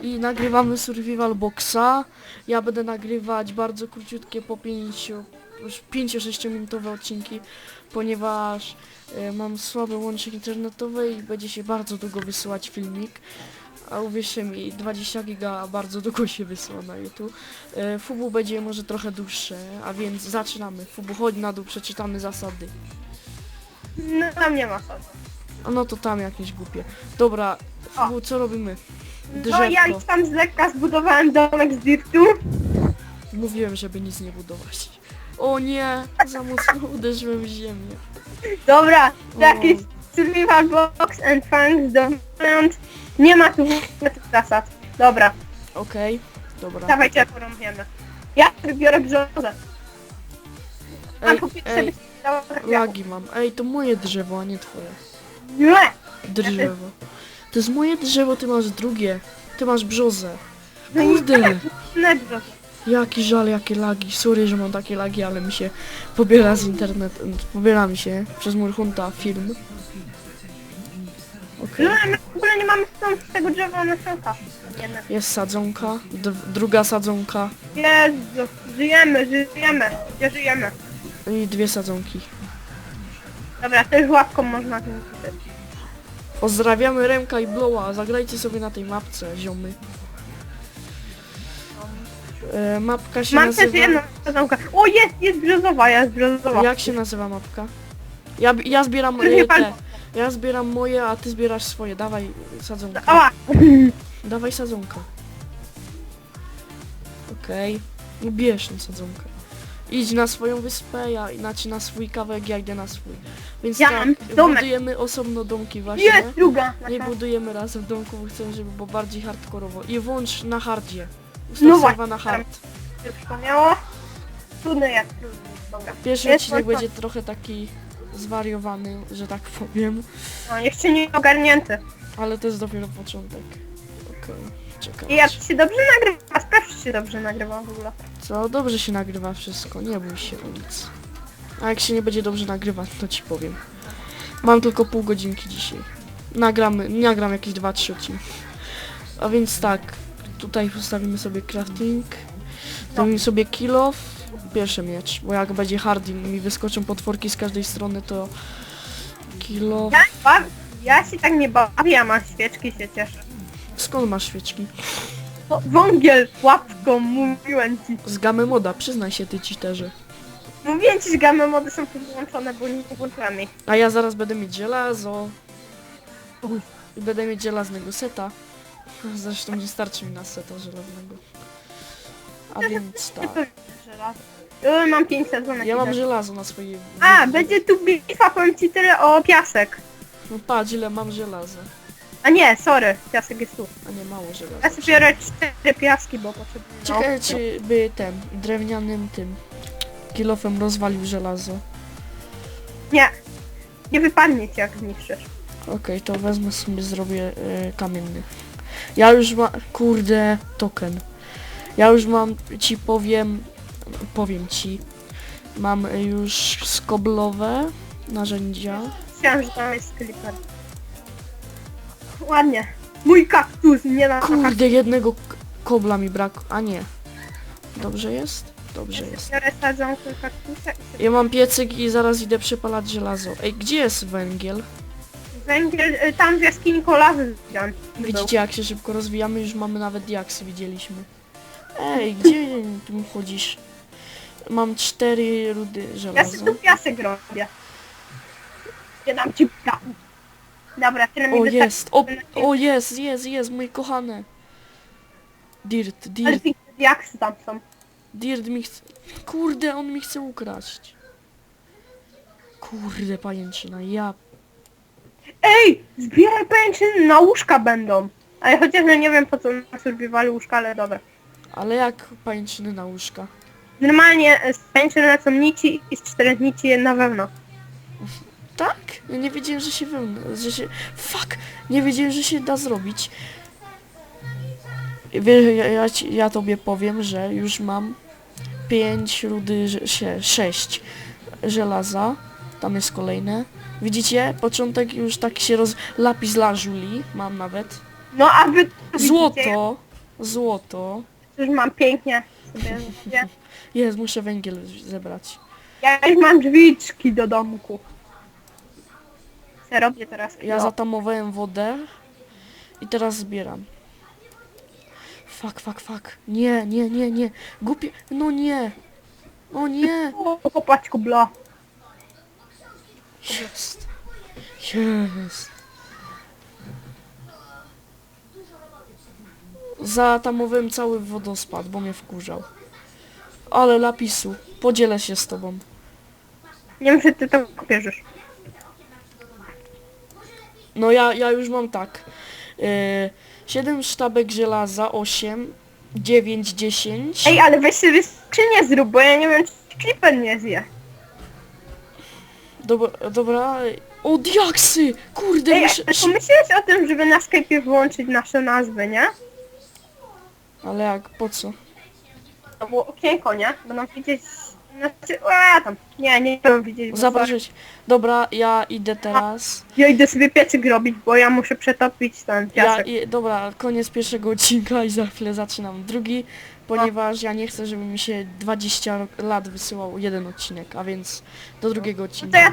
i nagrywamy Survival Boxa. Ja będę nagrywać bardzo króciutkie po 5 już 5-6 minutowe odcinki, ponieważ e, mam słabe łącze internetowe i będzie się bardzo długo wysyłać filmik. A uwierzcie mi, 20 giga bardzo długo się wysyła na YouTube. E, Fubu będzie może trochę dłuższe, a więc zaczynamy. Fubu, chodź na dół, przeczytamy zasady. No tam nie ma sensu. A no to tam jakieś głupie. Dobra, Fubu, co robimy? No ja Drzewko. już tam z lekka zbudowałem domek z dirtu. Mówiłem, żeby nic nie budować. O nie, za mocno uderzyłem w ziemię. Dobra, O. jakiś survival box and thanks dominant. Nie ma tu tych zasad. Dobra, Okej, dobra. dawajcie porąbiemy. Ja wybiorę brzozę. A Ej, po pierwsze ej, byś dała trafiaku. lagi mam. Ej, to moje drzewo, a nie twoje. Nie! Drzewo. To jest moje drzewo, ty masz drugie. Ty masz brzozę. No i Kurde, jaki żal, jakie lagi. Sorry, że mam takie lagi, ale mi się pobiera z internetu. Pobiera mi się przez mój hunta film. Okej. No, my w ogóle nie mamy stąd z tego drzewa na szansa. Jednak. Jest sadzonka, d- druga sadzonka Jezu, żyjemy, żyjemy, gdzie żyjemy. i dwie sadzonki. Dobra, też łapką można tym pisać. Pozdrawiamy Remka i Blowa. Zagrajcie sobie na tej mapce, ziomy. E, mapka się Mam nazywa... też jedną sadzonkę. O, jest, jest brzozowa, jest brzozowa. Jak się nazywa mapka? Ja, ja zbieram e, te. pamiętam. Ja zbieram moje, a ty zbierasz swoje. Dawaj sadzonkę. Ała! Dawaj sadzonkę. Okej. Okay. Bierz tę sadzonkę. Idź na swoją wyspę, ja znaczy na swój kawałek, ja idę na swój. Więc Ja tak, mam domek. budujemy osobno domki właśnie. Jest druga! Nie budujemy razem domku, bo chcemy, żeby było bardziej hardkorowo. I włącz na hardzie. Ustaw No no właśnie. na hard. się przypomniało. Trudny jest, trudny. Dobra. Pierwszy Jest odcinek będzie trochę taki zwariowany, że tak powiem. No, jeszcze nie ogarnięty. Ale to jest dopiero początek. Okej, czekaj. I jak się dobrze nagrywa, sprawdź czy się dobrze nagrywa w ogóle. Co? Dobrze się nagrywa wszystko, nie bój się o nic. A jak się nie będzie dobrze nagrywać, to ci powiem. Mam tylko pół godzinki dzisiaj. Nagramy, nagram jakieś 2-3 odcinki. A więc tak, tutaj postawimy sobie crafting. Zrobimy sobie kill off. Pierwszy miecz, bo jak będzie hard i mi wyskoczą potworki z każdej strony, to kill off. Ja, ja się tak nie bawię, a mam świeczki się cieszę. Skąd masz świeczki? Wągiel, łapką, mówiłem ci. Z gamy moda, przyznaj się ty cheaterze. Mówiłem ci, że game mody są tu wyłączone, bo nie włączyłem ich. A ja zaraz będę mieć żelazo. I będę mieć żelaznego seta. Zresztą nie starczy mi na seta żelaznego. A więc tak. Yy, mam 5 sezonek. Ja mam żelazo na swojej... A, będzie tu bitwa, powiem ci tyle o piasek. No patrz ile mam żelaza. A nie, sorry, piasek jest tu. A nie mało żelaza. Ja sobie biorę cztery piaski, bo potrzebuję. no. Ciekawe czy by ten drewnianym tym kilofem rozwalił żelazo. Nie. Nie wypadnie ci jak zniszczysz. Okej, to wezmę sobie, zrobię y, kamienny. Ja już mam, kurde, token. Ja już mam, ci powiem, powiem ci, mam y, już skoblowe narzędzia. Myślałem, że tam jest creeper. Ładnie. Mój kaktus, nie na Kurde, jednego k- kobla mi brak, a nie. Dobrze jest? Dobrze jest. Biorę sadzonkę kaktusa i sobie Ja mam piecyk i zaraz idę przepalać żelazo. Ej, gdzie jest węgiel? węgiel, y, tam w jaskini kolawy wziąłem. Widzicie jak się szybko rozwijamy, już mamy nawet diaksy, widzieliśmy. Ej, gdzie tu chodzisz? Mam cztery rudy Ja żelaza. sobie tu piasek robię. Ja dam ci. Dobra, tyle mi O wystarczy. jest, o, o jest, jest, jest, mój kochany. Dirt, Ale dirt, diaksy tam są. dirt mi chce... Kurde, on mi chce ukraść. Kurde, pajęczyna, ja... Ej, zbieraj pęczyny, na łóżka będą. Ale chociaż no nie wiem po co na survivalu łóżka, ale dobra. Ale jak pajęczyny na łóżka? Normalnie e, z pęczyn są nici i z czterech nici jedna wełna. Ja nie wiedziałem, że się wełna, że się... Fuck! Nie wiedziałem, że się da zrobić. Wiesz, ja, ja, ja tobie powiem, że już mam 5 rudy, że- się, 6 żelaza. Tam jest kolejne. Widzicie? Początek już tak się roz... Lapis lazuli mam nawet. No a wy Złoto! złoto. Już mam pięknie sobie. Jest, muszę węgiel zebrać. Ja już mam drzwiczki do domku. Co robię teraz? Ja No. zatamowałem wodę i teraz zbieram. Fuck, fuck, fuck. Nie, nie, nie, nie. Głupie. No nie. O nie. O, popatrz kubla. Jest. Jest. Zatamowałem cały wodospad, bo mnie wkurzał. Ale lapisu. Podzielę się z tobą. Nie wiem, czy ty to bierzesz. No ja, ja już mam tak. Yy, 7 sztabek żelaza, 8, 9, 10. Ej, ale weź sobie skrzynię zrób, bo ja nie wiem, czy Creeper nie zje. Dobra, dobra. O, diaksy! Kurde, Ej, muszę... ale pomyślałeś o tym, żeby na Skype'ie wyłączyć nasze nazwy, nie? Ale jak, po co? To było okienko, nie? Będą widzieć... Znaczy, a, tam. Nie, nie będą widzieć. bo. Dobra, ja idę teraz. Ja idę sobie piecyk robić, bo ja muszę przetopić ten Ja, piasek. i, dobra, koniec pierwszego odcinka i za chwilę zaczynam drugi, ponieważ ja nie chcę, żeby mi się 20 lat wysyłał jeden odcinek, a więc do drugiego No to odcinka. ja